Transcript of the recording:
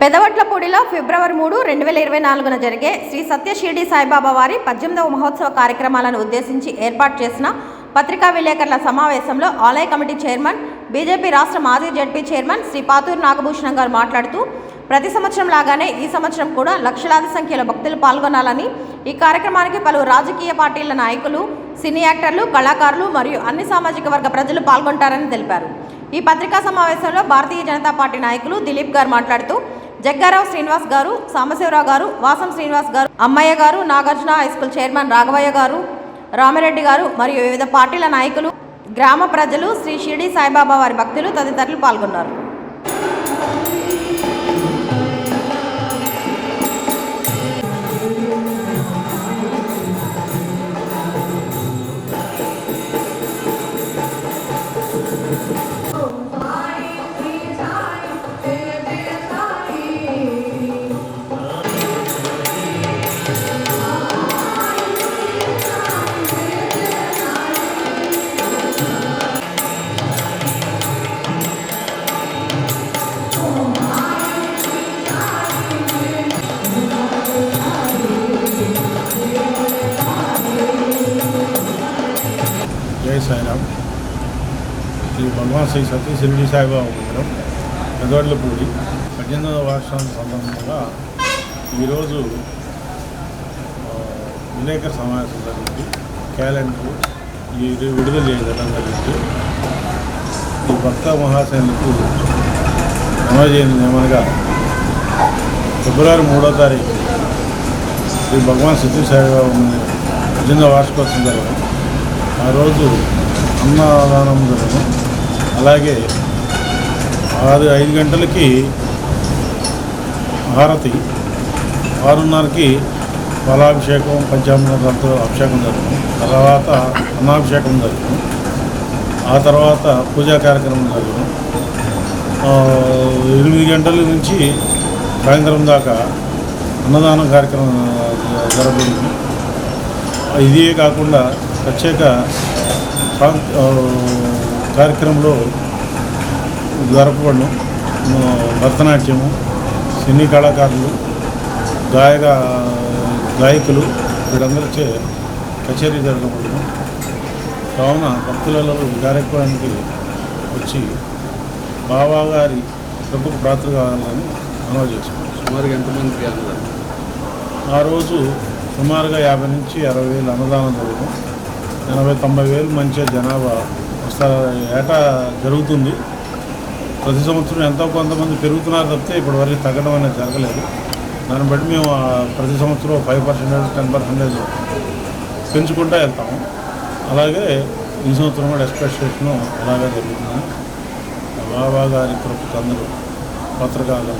పెదవట్లపూడిలో ఫిబ్రవరి మూడు రెండు వేల ఇరవై నాలుగున జరిగే శ్రీ సత్యషిరిడి సాయిబాబా వారి పద్దెనిమిదవ మహోత్సవ కార్యక్రమాలను ఉద్దేశించి ఏర్పాటు చేసిన పత్రికా విలేకరుల సమావేశంలో ఆలయ కమిటీ చైర్మన్ బీజేపీ రాష్ట్ర మాజీ జడ్పీ చైర్మన్ శ్రీ పాతూరు నాగభూషణం గారు మాట్లాడుతూ ప్రతి సంవత్సరం లాగానే ఈ సంవత్సరం కూడా లక్షలాది సంఖ్యలో భక్తులు పాల్గొనాలని ఈ కార్యక్రమానికి పలు రాజకీయ పార్టీల నాయకులు సినీ యాక్టర్లు కళాకారులు మరియు అన్ని సామాజిక వర్గ ప్రజలు పాల్గొంటారని తెలిపారు. ఈ పత్రికా సమావేశంలో భారతీయ జనతా పార్టీ నాయకులు దిలీప్ గారు మాట్లాడుతూ జగ్గారావు శ్రీనివాస్ గారు సాంబశివరావు గారు వాసం Srinivas garu Ammayya garu Nagarjuna high school chairman Raghavayya garu Ramireddy garu మరియు వివిధ పార్టీల నాయకులు గ్రామ ప్రజలు శ్రీ షిరిడి సాయిబాబా వారి భక్తులు తదితరులు పాల్గొన్నారు. జై సాయిరామ్ శ్రీ భగవాన్ శ్రీ సత్య శిరిడి సాయిబాబా మందిరం పెదవడ్లపూడి. పద్దెనిమిదవ వార్షికం సందర్భంగా ఈరోజు ఆ, సమావేశం జరిగింది. క్యాలెండర్ ఈ విడుదల చేయడం జరిగింది. ఈ భక్త మహాశైలకు నమోదు చేయండి ఏమనగా ఫిబ్రవరి మూడో తారీఖు శ్రీ భగవాన్ సిద్ధి సాయిబాబా మందిరం పద్దెనిమిదవ వార్షికోత్సవం జరగడం ఆ రోజు అన్నదానం జరగడం అలాగే ఆరు ఐదు గంటలకి హారతి. ఆరున్నరకి ఫలాభిషేకం పంచామృతాలతో అభిషేకం జరుగుతుంది. తర్వాత అన్నాభిషేకం జరుగుతుంది. ఆ తర్వాత పూజా కార్యక్రమం జరుగుతుంది. ఎనిమిది గంటల నుంచి సాయంత్రం దాకా అన్నదానం కార్యక్రమం జరుగుతుంది. ఇదే కాకుండా ప్రత్యేక కార్యక్రమంలో జరపబడడం భరతనాట్యము సినీ కళాకారులు గాయక గాయకులు వీరందరిచే కచేరీ జరగబడడం కావున భక్తులలో ఈ కార్యక్రమానికి వచ్చి బాబా గారి కృపకు ప్రార్థన కావాలని మనవి చేసుకున్నాం. సుమారుగా వెళ్తున్నారు ఆ రోజు సుమారుగా యాభై నుంచి అరవై వేలు అన్నదానం జరగడం ఎనభై తొంభై వేలు మంచి జనాభా. వస్తా ఏటా జరుగుతుంది. ప్రతి సంవత్సరం ఎంతో కొంతమంది పెరుగుతున్నారు తప్పితే ఇప్పటి వరకు తగ్గడం అనేది జరగలేదు. దాన్ని బట్టి మేము ఆ ప్రతి సంవత్సరం ఫైవ్ పర్సెంటేజ్ టెన్ పర్సెంటేజ్ పెంచుకుంటూ వెళ్తాము. అలాగే ఈ సంవత్సరం కూడా ఎక్స్పెక్టేషన్ అలాగే జరుగుతుంది బాబా గారి కృపకు అందరూ పత్రికారులు